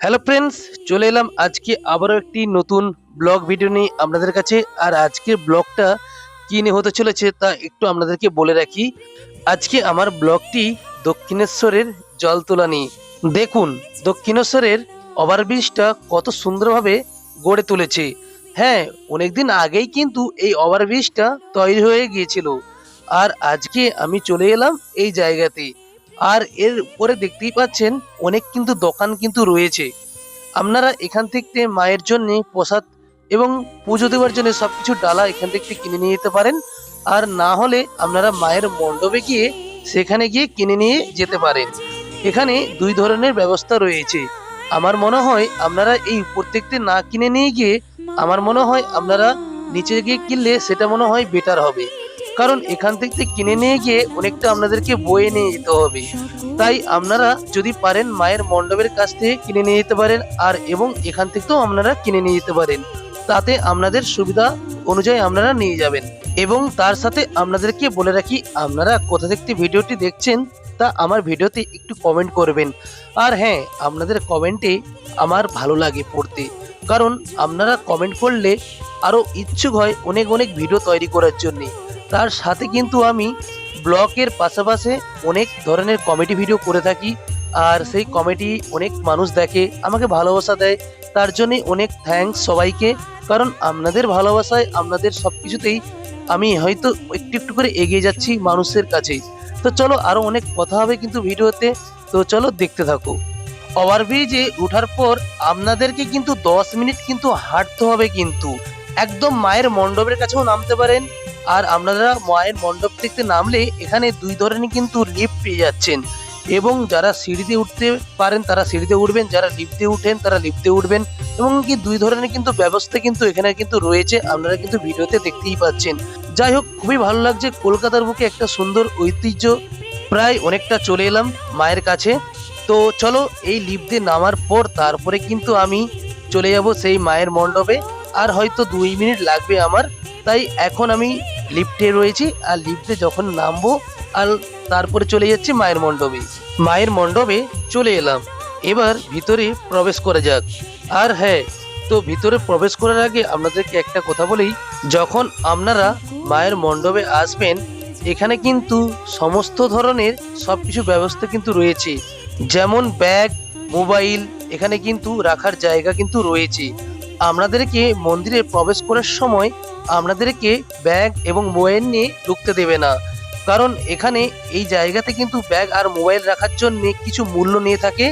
Hello friends চলে এলাম আজকে আবারও একটি নতুন ব্লগ ভিডিও নিয়ে আপনাদের কাছে। আর আজকের ব্লগটা কী নিয়ে হতে চলেছে তা একটু আপনাদেরকে বলে রাখি। আজকে আমার ব্লগটি দক্ষিণেশ্বরের জল তোলা নিয়ে। দেখুন, দক্ষিণেশ্বরের ওভারব্রিজটা কত সুন্দরভাবে গড়ে তুলেছে। হ্যাঁ অনেকদিন আগেই কিন্তু এই ওভারব্রিজটা তৈরি হয়ে গিয়েছিল। আর আজকে আমি চলে এলাম এই জায়গাতে। আর এর উপরে দেখতেই পাচ্ছেন অনেক কিন্তু দোকান কিন্তু রয়েছে। আপনারা এখান থেকে মায়ের জন্য প্রসাদ এবং পুজো দেওয়ার জন্য সবকিছু ডালা এখান থেকে কিনে নিয়ে যেতে পারেন। আর না হলে আপনারা মায়ের মণ্ডপে গিয়ে সেখানে গিয়ে কিনে নিয়ে যেতে পারেন। এখানে দুই ধরনের ব্যবস্থা রয়েছে। আমার মনে হয় আপনারা এই প্রত্যেকটি না কিনে নিয়ে গিয়ে, আমার মনে হয় আপনারা নিচে গিয়ে কিনলে সেটা মনে হয় বেটার হবে। কারণ এখান থেকে কিনে নিয়ে গিয়ে অনেকটা আপনাদেরকে বয়ে নিয়ে যেতে হবে। তাই আপনারা যদি পারেন মায়ের মণ্ডপের কাছ থেকে কিনে নিয়ে যেতে পারেন আর এবং এখান থেকেও আপনারা কিনে নিয়ে যেতে পারেন। তাতে আপনাদের সুবিধা অনুযায়ী আপনারা নিয়ে যাবেন। এবং তার সাথে আপনাদেরকে বলে রাখি, আপনারা কোথা থেকে ভিডিওটি দেখছেন তা আমার ভিডিওতে একটু কমেন্ট করবেন। আর হ্যাঁ আপনাদের কমেন্টে আমার ভালো লাগে পড়তে। কারণ আপনারা কমেন্ট করলে আরও ইচ্ছুক হয় অনেক অনেক ভিডিও তৈরি করার জন্যে। তার সাথে কিন্তু আমি ব্লগের পাশাপাশি অনেক ধরনের কমেডি ভিডিও করে থাকি। আর সেই কমেডি অনেক মানুষ দেখে, আমাকে ভালোবাসা দেয়। তার জন্যে অনেক থ্যাঙ্কস সবাইকে। কারণ আপনাদের ভালোবাসায় আপনাদের সব কিছুতেই আমি হয়তো একটু একটু করে এগিয়ে যাচ্ছি মানুষের কাছে তো চলো আরও অনেক কথা হবে কিন্তু ভিডিওতে। তো চলো দেখতে থাকো। ওভারব্রিজে ওঠার পর আপনাদেরকে কিন্তু দশ মিনিট কিন্তু হাঁটতে হবে কিন্তু। একদম মায়ের মণ্ডপের কাছেও নামতে পারেন। আর আপনারা মায়ের মণ্ডপ থেকে নামলে এখানে দুই ধরনের কিন্তু লিফট পেয়ে যাচ্ছেন। এবং যারা সিঁড়িতে উঠতে পারেন, তারা সিঁড়িতে উঠবেন, যারা লিফটে উঠেন, তারা লিফটে উঠবেন। এবং কি দুই ধরনের কিন্তু ব্যবস্থা কিন্তু এখানে কিন্তু রয়েছে, আপনারা কিন্তু ভিডিওতে দেখতেই পাচ্ছেন। যাই হোক, খুবই ভালো লাগছে। কলকাতার বুকে একটা সুন্দর ঐতিহ্য প্রায় অনেকটা চলে এলাম মায়ের কাছে। তো চলো, এই লিফটে নামার পর তারপরে কিন্তু আমি চলে যাব সেই মায়ের মণ্ডপে। আর হয়তো দুই মিনিট লাগবে আমার। তাই এখন আমি লিফটে রয়েছি আর লিফটে যখন নামবো আর তারপরে চলে যাচ্ছি মায়ের মণ্ডপে। মায়ের মণ্ডপে চলে এলাম। এবার ভিতরে প্রবেশ করা যাক। আর হ্যাঁ তো ভিতরে প্রবেশ করার আগে আপনাদেরকে একটা কথা বলি। যখন আপনারা মায়ের মণ্ডপে আসবেন, এখানে কিন্তু সমস্ত ধরনের সব কিছু ব্যবস্থা কিন্তু রয়েছে। যেমন ব্যাগ, মোবাইল, এখানে কিন্তু রাখার জায়গা কিন্তু রয়েছে। আপনাদেরকে মন্দিরে প্রবেশ করার সময় আপনাদেরকে ব্যাগ এবং মোবাইল নিয়ে ঢুকতে দেবে না। কারণ এখানে এই জায়গাতে কিন্তু ব্যাগ আর মোবাইল রাখার জন্য কিছু মূল্য নিয়ে থাকে।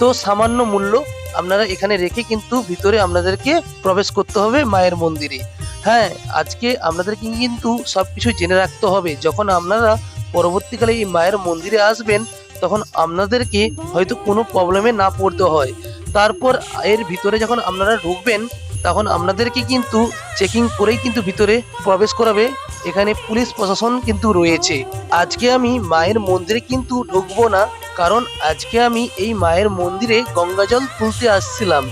তো সামান্য মূল্য আপনারা এখানে রেখে কিন্তু ভিতরে আপনাদেরকে প্রবেশ করতে হবে মায়ের মন্দিরে। হ্যাঁ আজকে আপনাদেরকে কিন্তু সব কিছু জেনে রাখতে হবে। যখন আপনারা পরবর্তীকালে এই মায়ের মন্দিরে আসবেন, তখন আপনাদেরকে হয়তো কোনো প্রবলেমে না পড়তে হয়। তারপর এর ভিতরে যখন আপনারা ঢুকবেন তখন আপনাদেরকে কিন্তু চেকিং করেই কিন্তু ভিতরে প্রবেশ করাবে। এখানে পুলিশ প্রশাসন কিন্তু রয়েছে। আজকে আমি মায়ের মন্দিরে কিন্তু ঢুকবো না, কারণ আজকে আমি এই মায়ের মন্দিরে গঙ্গাজল তুলতে আসছিলাম।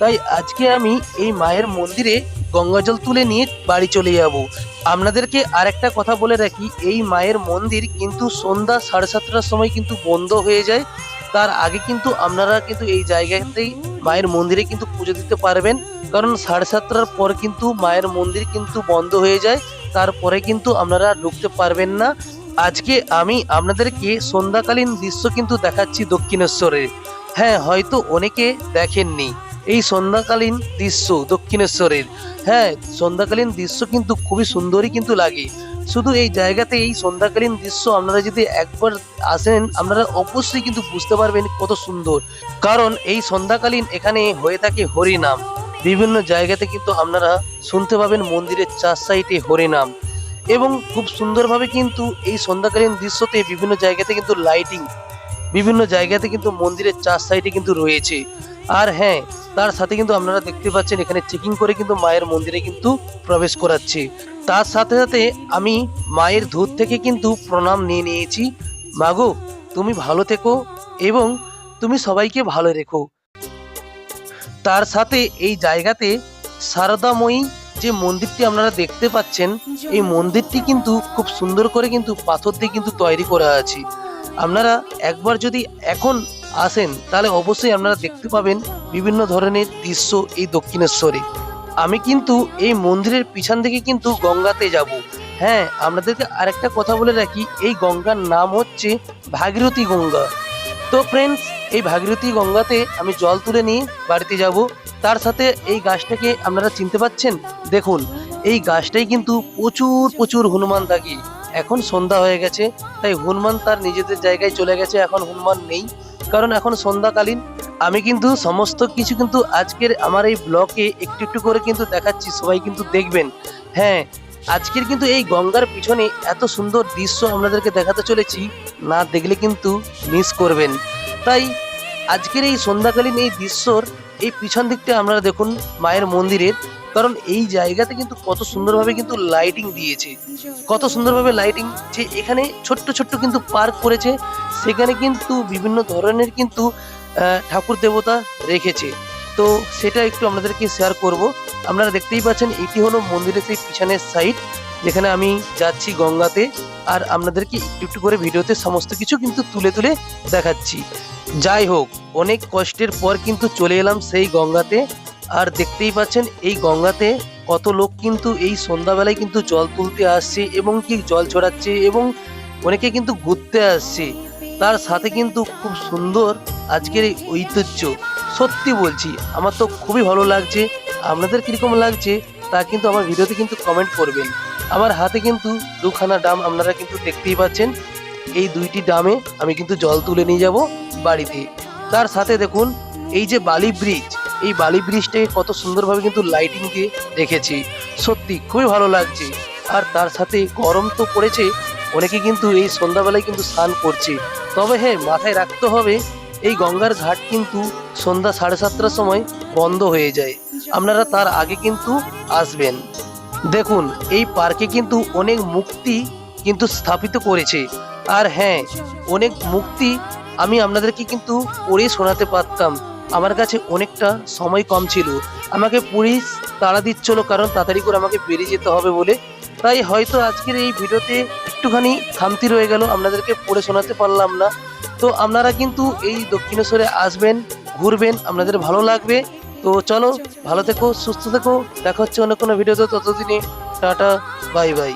তাই আজকে আমি এই মায়ের মন্দিরে গঙ্গাজল তুলে নিয়ে বাড়ি চলে যাব। আপনাদেরকে আরেকটা কথা বলে রাখি, এই মায়ের মন্দির কিন্তু সন্ধ্যা সাড়ে সাতটার সময় কিন্তু বন্ধ হয়ে যায়। তার আগে কিন্তু আপনারা কিন্তু এই জায়গাতেই মায়ের মন্দিরে কিন্তু পুজো দিতে পারবেন। কারণ সাড়ে সাতটার পর কিন্তু মায়ের মন্দির কিন্তু বন্ধ হয়ে যায়। তারপরে কিন্তু আপনারা ঢুকতে পারবেন না। আজকে আমি আপনাদেরকে সন্ধ্যাকালীন দৃশ্য কিন্তু দেখাচ্ছি দক্ষিণেশ্বরের হ্যাঁ হয়তো অনেকে দেখেননি এই সন্ধ্যাকালীন দৃশ্য দক্ষিণেশ্বরের। হ্যাঁ সন্ধ্যাকালীন দৃশ্য কিন্তু খুবই সুন্দরই কিন্তু লাগে। শুধু এই জায়গাতে এই সন্ধ্যাকালীন দৃশ্য আপনারা যদি একবার আসেন, আপনারা অবশ্যই কিন্তু বুঝতে পারবেন কত সুন্দর। কারণ এই সন্ধ্যাকালীন এখানে হয়ে থাকে হরিনাম। বিভিন্ন জায়গাতে কিন্তু আপনারা শুনতে পাবেন মন্দিরের চার সাইডে হরিনাম। এবং খুব সুন্দরভাবে কিন্তু এই সন্ধ্যাকালীন দৃশ্যতে বিভিন্ন জায়গাতে কিন্তু লাইটিং বিভিন্ন জায়গাতে কিন্তু মন্দিরের চার সাইডে কিন্তু রয়েছে। আর হ্যাঁ তার সাথে কিন্তু আপনারা দেখতে পাচ্ছেন এখানে চেকিং করে কিন্তু মায়ের মন্দিরে কিন্তু প্রবেশ করাচ্ছে। তার সাথে সাথে আমি মায়ের ধূর থেকে কিন্তু প্রণাম নিয়ে নিয়েছি। মাগো তুমি ভালো থেকো এবং তুমি সবাইকে ভালো রেখো। তার সাথে এই জায়গাতে সারদাময়ী যে মন্দিরটি আপনারা দেখতে পাচ্ছেন, এই মন্দিরটি কিন্তু খুব সুন্দর করে কিন্তু পাথর দিয়ে কিন্তু তৈরি করা আছে। আপনারা একবার যদি এখন আসেন, তাহলে অবশ্যই আপনারা দেখতে পাবেন বিভিন্ন ধরনের দৃশ্য এই দক্ষিণেশ্বরে। আমি কিন্তু এই মন্দিরের পিছন থেকে কিন্তু গঙ্গাতে যাব। হ্যাঁ আপনাদেরকে আরেকটা কথা বলে রাখি, এই গঙ্গার নাম হচ্ছে ভাগীরথী গঙ্গা। তো ফ্রেন্ডস এই ভাগীরথী গঙ্গাতে আমি জল তুলে নিয়ে বাড়িতে যাব। তার সাথে এই গাছটাকে আপনারা চিনতে পাচ্ছেন? দেখুন, এই গাছটাই কিন্তু প্রচুর প্রচুর হনুমান থাকে এখন সন্ধ্যা হয়ে গেছে, তাই হনুমান তার নিজেদের জায়গায় চলে গেছে, এখন হনুমান নেই। কারণ এখন সন্ধ্যাকালীন আমি কিন্তু সমস্ত কিছু কিন্তু আজকের আমার এই ব্লকে একটু একটু করে কিন্তু দেখাচ্ছি, সবাই কিন্তু দেখবেন। হ্যাঁ আজকের কিন্তু এই গঙ্গার পিছনে এত সুন্দর দৃশ্য আপনাদেরকে দেখাতে চলেছি, না দেখলে কিন্তু মিস করবেন। তাই আজকের এই সন্ধ্যাকালীন এই দৃশ্যর এই পিছন দিকটা আপনারা দেখুন, মায়ের মন্দিরের, কারণ এই জায়গাতে কিন্তু কত সুন্দরভাবে কিন্তু লাইটিং দিয়েছে। কত সুন্দরভাবে লাইটিং যে এখানে ছোট্ট ছোট্ট কিন্তু পার্ক করেছে, সেখানে কিন্তু বিভিন্ন ধরনের কিন্তু ঠাকুর দেবতা রেখেছে। তো সেটা একটু আপনাদেরকে শেয়ার করব। আপনারা দেখতেই পাচ্ছেন, এটি হলো মন্দিরের সেই পিছনের সাইড যেখানে আমি যাচ্ছি গঙ্গাতে, আর আপনাদেরকে একটু একটু করে ভিডিওতে সমস্ত কিছু কিন্তু তুলে তুলে দেখাচ্ছি। যাই হোক, অনেক কষ্টের পর কিন্তু চলে এলাম সেই গঙ্গাতে, আর দেখতেই পাচ্ছেন, এই গঙ্গাতে কত লোক কিন্তু এই সন্ধ্যাবেলায় কিন্তু জল তুলতে আসছে এবং কি জল ছড়াচ্ছে এবং অনেকে কিন্তু ঘুরতে আসছে। তার সাথে কিন্তু খুব সুন্দর আজকের এই ঐতিহ্য। সত্যি বলছি, আমার তো খুবই ভালো লাগছে। আপনাদের কীরকম লাগছে তা কিন্তু আমার ভিডিওতে কিন্তু কমেন্ট করবেন। আমার হাতে কিন্তু দুখানা ডাম আপনারা কিন্তু দেখতেই পাচ্ছেন। এই দুইটি ডামে আমি কিন্তু জল তুলে নিয়ে যাব বাড়িতে। তার সাথে দেখুন, এই যে বালি ব্রিজ এই বালি ব্রিজটাকে কত সুন্দরভাবে কিন্তু লাইটিং দিয়ে রেখেছি সত্যি খুবই ভালো লাগছে। আর তার সাথে গরম তো পড়েছে অনেকে কিন্তু এই সন্ধ্যাবেলায় কিন্তু স্নান করছে। তবে হ্যাঁ মাথায় রাখতে হবে, এই গঙ্গার ঘাট কিন্তু সন্ধ্যা সাড়ে সাতটার সময় বন্ধ হয়ে যায়। আপনারা তার আগে কিন্তু আসবেন। দেখুন, এই পার্কে কিন্তু অনেক মুক্তি কিন্তু স্থাপিত করেছে। আর হ্যাঁ অনেক মুক্তি আমি আপনাদেরকে কিন্তু পড়ে শোনাতে পারতাম। আমার কাছে অনেকটা সময় কম ছিল। আমাকে পুলিশ তাড়া দিচ্ছিল, কারণ তাড়াতাড়ি করে আমাকে বেরিয়ে যেতে হবে বলে তাই হয়তো আজকের এই ভিডিওতে একটুখানি খামতি রয়ে গেল, আপনাদেরকে পড়ে শোনাতে পারলাম না। তো আপনারা কিন্তু এই দক্ষিণেশ্বরে আসবেন, ঘুরবেন, আপনাদের ভালো লাগবে। তো চলো, ভালো থেকো, সুস্থ থেকো, দেখা হচ্ছে অন্য কোনো ভিডিওতে, ততদিনে টাটা, বাই বাই।